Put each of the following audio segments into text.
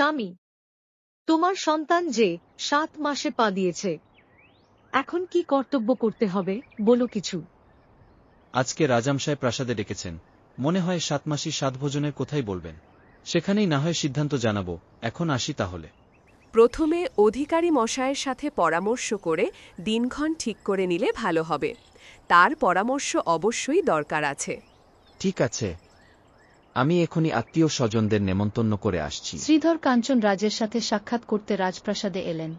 স্বামী। তোমার সন্তান যে সাত মাসে পা দিয়েছে। এখন কি কর্তব্য করতে হবে বলো কিছু। আজকে রাজামশাই প্রাসাদে ডেকেছেন। মনে হয় সাত মাসি সাত ভোজনের কোথায় বলবেন। সেখানেই না হয় সিদ্ধান্ত জানাব। এখন আসি তাহলে। প্রথমে অধিকারী মশায়ের সাথে পরামর্শ করে দিনক্ষণ ঠিক করে নিলে ভালো হবে। তার পরামর্শ অবশ্যই দরকার আছে। ঠিক আছে। আমি এখনই আত্মীয় স্বজনদের নেমন্তন্ন করে আসছি। শ্রীধর কাঞ্চন রাজের সাথে সাক্ষাৎ করতে রাজপ্রাসাদে এলেন।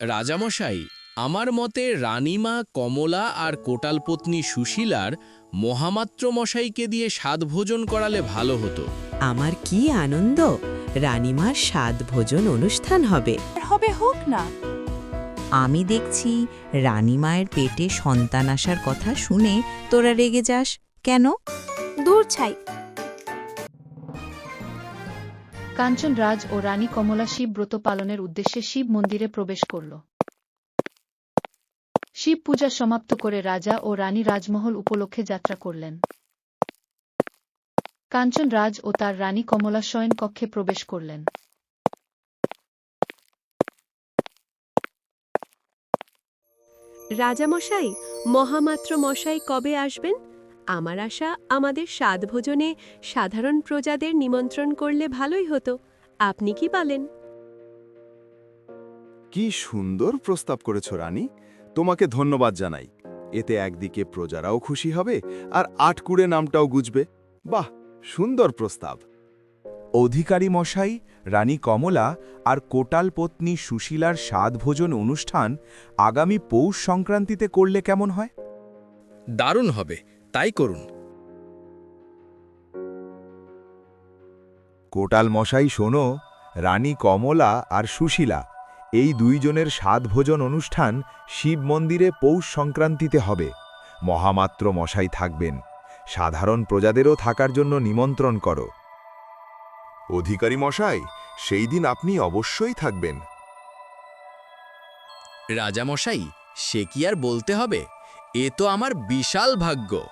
রাজামশাই আমার মতে রানীমা কমলা আর কোটালপত্নী সুশীলার মহামাত্র মশাইকে দিয়ে সাধভোজন করালে ভালো হতো। আমার কি আনন্দ! রানীমার স্বাদ ভোজন অনুষ্ঠান হবে। হবে হোক না। আমি দেখছি রানীমায়ের পেটে সন্তান আসার কথা শুনে তোরা রেগে যাস। কেন? দূর ছাই। কাঞ্চন রাজ ও রানী কমলা শিব ব্রত পালনের উদ্দেশ্যে শিব মন্দিরে প্রবেশ করল। শিব পূজা সমাপ্ত করে রাজা ও রানী রাজমহল উপলক্ষে যাত্রা করলেন। কাঞ্চন রাজ ও তার রানী কমলা শয়ন কক্ষে প্রবেশ করলেন। রাজামশাই মহামাত্র মশাই কবে আসবেন? আমার আশা আমাদের সাধভোজনে সাধারণ প্রজাদের নিমন্ত্রণ করলে ভালোই হতো। আপনি কি বলেন? কি সুন্দর প্রস্তাব করেছ রানী। তোমাকে ধন্যবাদ জানাই। এতে একদিকে প্রজারাও খুশি হবে আর আটকুড়ে নামটাও গুজবে। বাহ সুন্দর প্রস্তাব। অধিকারী মশাই রানী কমলা আর কোটাল পত্নী সুশীলার সাধভোজন অনুষ্ঠান আগামী পৌষ সংক্রান্তিতে করলে কেমন হয়? দারুণ হবে। তাই করুন। কোটাল মশাই শোনো রানী কমলা আর সুশীলা এই দুইজনের সাধভোজন অনুষ্ঠান শিব মন্দিরে পৌষ সংক্রান্তিতে হবে। মহামাত্র মশাই থাকবেন। সাধারণ প্রজাদেরও থাকার জন্য নিমন্ত্রণ করো। অধিকারী মশাই সেই দিন আপনি অবশ্যই থাকবেন। রাজামশাই সে কি আর বলতে হবে? এ তো আমার বিশাল ভাগ্য।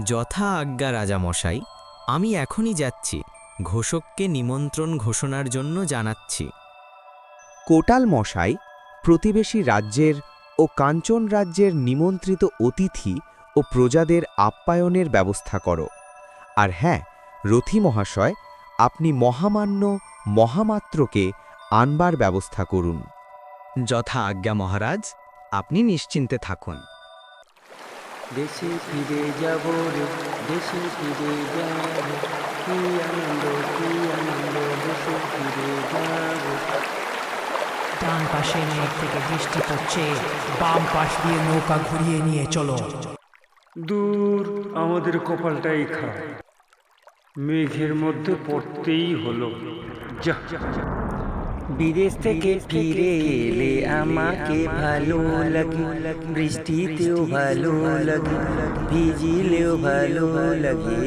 যথা আজ্ঞা রাজামশাই আমি এখনই যাচ্ছি। ঘোষককে নিমন্ত্রণ ঘোষণার জন্য জানাচ্ছি। কোটাল মশাই প্রতিবেশী রাজ্যের ও কাঞ্চন রাজ্যের নিমন্ত্রিত অতিথি ও প্রজাদের আপ্যায়নের ব্যবস্থা করো। আর হ্যাঁ রথি মহাশয় আপনি মহামান্য মহামাত্রকে আনবার ব্যবস্থা করুন। যথা আজ্ঞা মহারাজ আপনি নিশ্চিন্তে থাকুন। দেশে ফিরে যাব রে দেশে ফিরে যাব। কি আনন্দ কি আনন্দ দেশে ফিরে যাব। ডান পাশের মেঘ থেকে বৃষ্টি পড়ছে বাম পাশ দিয়ে নৌকা ঘুরিয়ে নিয়ে চলো। দূর আমাদের কপালটাই খারাপ। মেঘের মধ্যে পড়তেই হলো। যা। বিদেশ থেকে ফিরে এলে আমাকে ভালো লাগে। বৃষ্টিতেও ভালো লাগে। ভিজিলেও ভালো লাগে।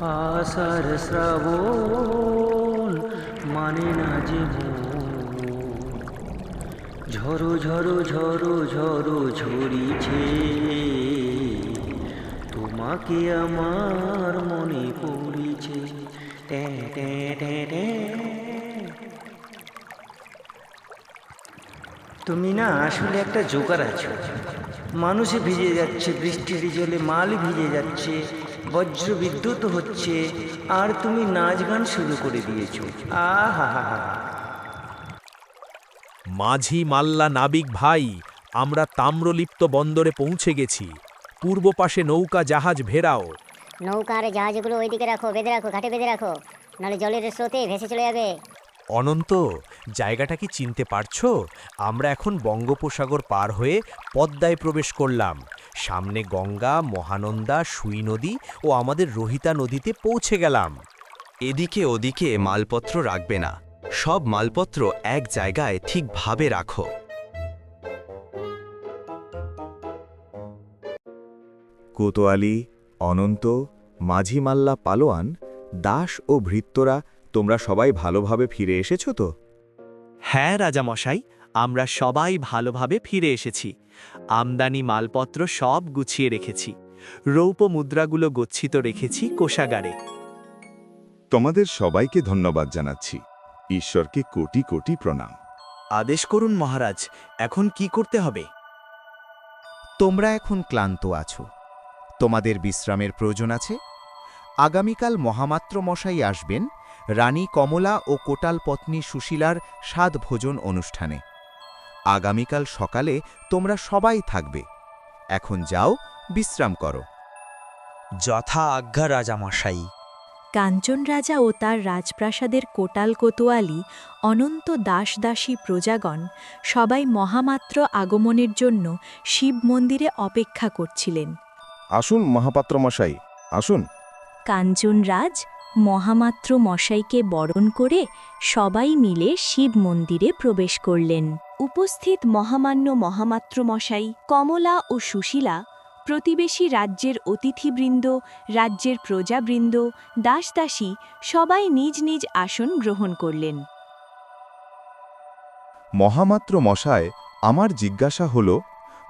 আষাঢ় শ্রাবণ মানে না যে ঝরো ঝরো ঝরো ঝরো ঝরিছে। তোমাকে আমার মনে পড়েছে। তুমি না আসলে একটা জোগাড় আছো। মানুষে ভিজে যাচ্ছে বৃষ্টির জলে মাল ভিজে যাচ্ছে, বজ্র বিদ্যুৎ হচ্ছে, আর তুমি নাচ গান শুরু করে দিয়েছ। আহা মাঝি মাল্লা নাবিক ভাই, আমরা তাম্রলিপ্ত বন্দরে পৌঁছে গেছি। পূর্ব পাশে নৌকা জাহাজ ভেরাও নৌকা আর জাহাজগুলো ওইদিকে রাখো বেঁধে রাখো ঘাটে বেঁধে রাখো নাহলে জলের স্রোতে ভেসে চলে যাবে। অনন্ত জায়গাটা কি চিনতে পারছ? আমরা এখন বঙ্গোপসাগর পার হয়ে পদ্মায় প্রবেশ করলাম। সামনে গঙ্গা মহানন্দা সুই নদী ও আমাদের রোহিতা নদীতে পৌঁছে গেলাম। এদিকে ওদিকে মালপত্র রাখবে না। সব মালপত্র এক জায়গায় ঠিকভাবে রাখো। কোতোয়ালি অনন্ত মাঝি মাল্লা পালোয়ান দাস ও ভৃত্যরা তোমরা সবাই ভালোভাবে ফিরে এসেছ তো? হ্যাঁ রাজামশাই আমরা সবাই ভালোভাবে ফিরে এসেছি। আমদানি মালপত্র সব গুছিয়ে রেখেছি। রৌপ্য মুদ্রাগুলো গচ্ছিত রেখেছি কোষাগারে। তোমাদের সবাইকে ধন্যবাদ জানাচ্ছি। ঈশ্বরকে কোটি কোটি প্রণাম। আদেশ করুন মহারাজ এখন কি করতে হবে? তোমরা এখন ক্লান্ত আছো। তোমাদের বিশ্রামের প্রয়োজন আছে? আগামীকাল মহামাত্র মশাই আসবেন রানী কমলা ও কোটাল পত্নী সুশীলার স্বাদ ভোজন অনুষ্ঠানে। আগামীকাল সকালে তোমরা সবাই থাকবে। এখন যাও বিশ্রাম করো। যথা আজ্ঞা রাজামশাই। কাঞ্চন রাজা ও তার রাজপ্রাসাদের কোটাল কোতোয়ালি অনন্ত দাস দাসী প্রজাগণ সবাই মহামাত্র আগমনের জন্য শিব মন্দিরে অপেক্ষা করছিলেন। আসুন মহাপাত্র মশাই আসুন। কাঞ্চনরাজ মহামাত্র মশাইকে বরণ করে সবাই মিলে শিব মন্দিরে প্রবেশ করলেন। উপস্থিত মহামান্য মহামাত্র মশাই কমলা ও সুশীলা প্রতিবেশী রাজ্যের অতিথিবৃন্দ রাজ্যের প্রজাবৃন্দ দাসদাসী সবাই নিজ নিজ আসন গ্রহণ করলেন। মহামাত্র মশায় আমার জিজ্ঞাসা হল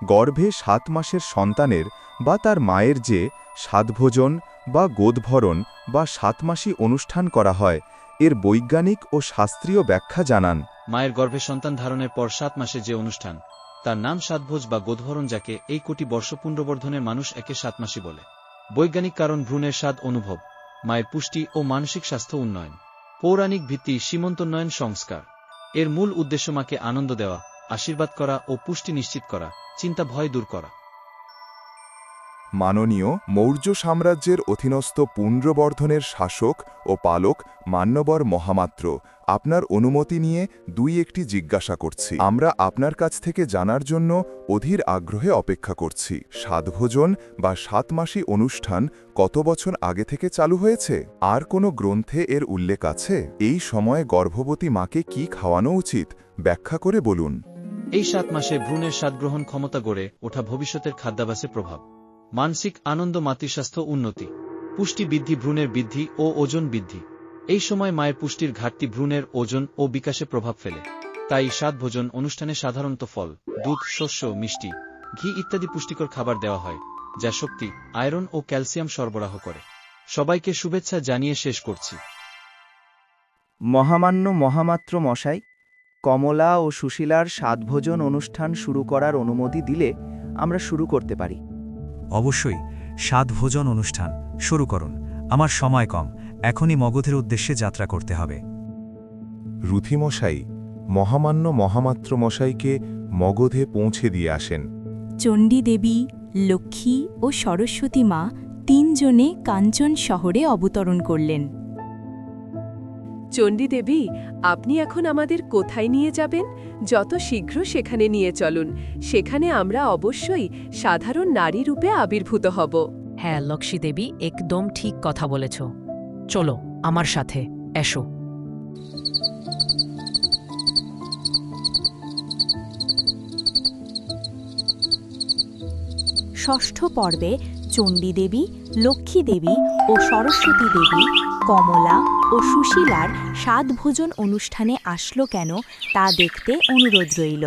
গর্ভে সাত মাসের সন্তানের বা তার মায়ের যে সাতভোজন বা গোদভরণ বা সাতমাসী অনুষ্ঠান করা হয়, এর বৈজ্ঞানিক ও শাস্ত্রীয় ব্যাখ্যা জানান। মায়ের গর্ভে সন্তান ধারণের পর সাত মাসে যে অনুষ্ঠান, তার নাম সাতভোজ বা গোধভরণ যাকে এই কোটি বর্ষ পুণ্ডবর্ধনের মানুষ একে সাতমাসি বলে। বৈজ্ঞানিক কারণ ভ্রূণের স্বাদ অনুভব, মায়ের পুষ্টি ও মানসিক স্বাস্থ্য উন্নয়ন। পৌরাণিক ভিত্তি সীমন্তোন্নয়ন সংস্কার। এর মূল উদ্দেশ্য মাকে আনন্দ দেওয়া, আশীর্বাদ করা ও পুষ্টি নিশ্চিত করা, চিন্তা ভয় দূর করা। মাননীয় মৌর্য সাম্রাজ্যের অধীনস্থ পুণ্ড্রবর্ধনের শাসক ও পালক মান্যবর মহামাত্র, আপনার অনুমতি নিয়ে দুই একটি জিজ্ঞাসা করছি। আমরা আপনার কাছ থেকে জানার জন্য অধীর আগ্রহে অপেক্ষা করছি। সাতভোজন বা সাতমাসী অনুষ্ঠান কত বছর আগে থেকে চালু হয়েছে? আর কোনো গ্রন্থে এর উল্লেখ আছে? এই সময়ে গর্ভবতী মাকে কি খাওয়ানো উচিত? ব্যাখ্যা করে বলুন। এই সাত মাসে ভ্রূণের স্বাদগ্রহণ ক্ষমতা গড়ে ওঠা ভবিষ্যতের খাদ্যাভাসে প্রভাব। মানসিক আনন্দ মাতৃস্বাস্থ্য উন্নতি। পুষ্টি বৃদ্ধি ভ্রূণের বৃদ্ধি ও ওজন বৃদ্ধি। এই সময় মায়ের পুষ্টির ঘাটতি ভ্রূণের ওজন ও বিকাশে প্রভাব ফেলে। তাই সাত ভোজন অনুষ্ঠানে সাধারণত ফল, দুধ, শস্য, মিষ্টি, ঘি ইত্যাদি পুষ্টিকর খাবার দেওয়া হয়, যা শক্তি, আয়রন ও ক্যালসিয়াম সরবরাহ করে। সবাইকে শুভেচ্ছা জানিয়ে শেষ করছি। মহামান্য মহামাত্র মশাই, কমলা ও সুশীলার সাতভোজন অনুষ্ঠান শুরু করার অনুমতি দিলে আমরা শুরু করতে পারি। অবশ্যই সাতভোজন অনুষ্ঠান শুরু করুন। আমার সময় কম এখনই মগধের উদ্দেশ্যে যাত্রা করতে হবে। রুথিমশাই মহামান্য মহামাত্র মশাইকে মগধে পৌঁছে দিয়ে আসেন। চণ্ডী দেবী লক্ষ্মী ও সরস্বতী মা তিনজনে কাঞ্চন শহরে অবতরণ করলেন। চণ্ডী দেবী আপনি এখন আমাদের কোথায় নিয়ে যাবেন? যত শীঘ্র সেখানে নিয়ে চলুন। সেখানে আমরা অবশ্যই সাধারণ নারী রূপে আবির্ভূত হব। হ্যাঁ লক্ষ্মী দেবী একদম ঠিক কথা বলেছ। চলো আমার সাথে এসো। ষষ্ঠ পর্বে চণ্ডী দেবী লক্ষ্মী দেবী ও সরস্বতী দেবী কমলা ও সুশীলার সাত ভোজন অনুষ্ঠানে আসলো কেন তা দেখতে অনুরোধ রইল।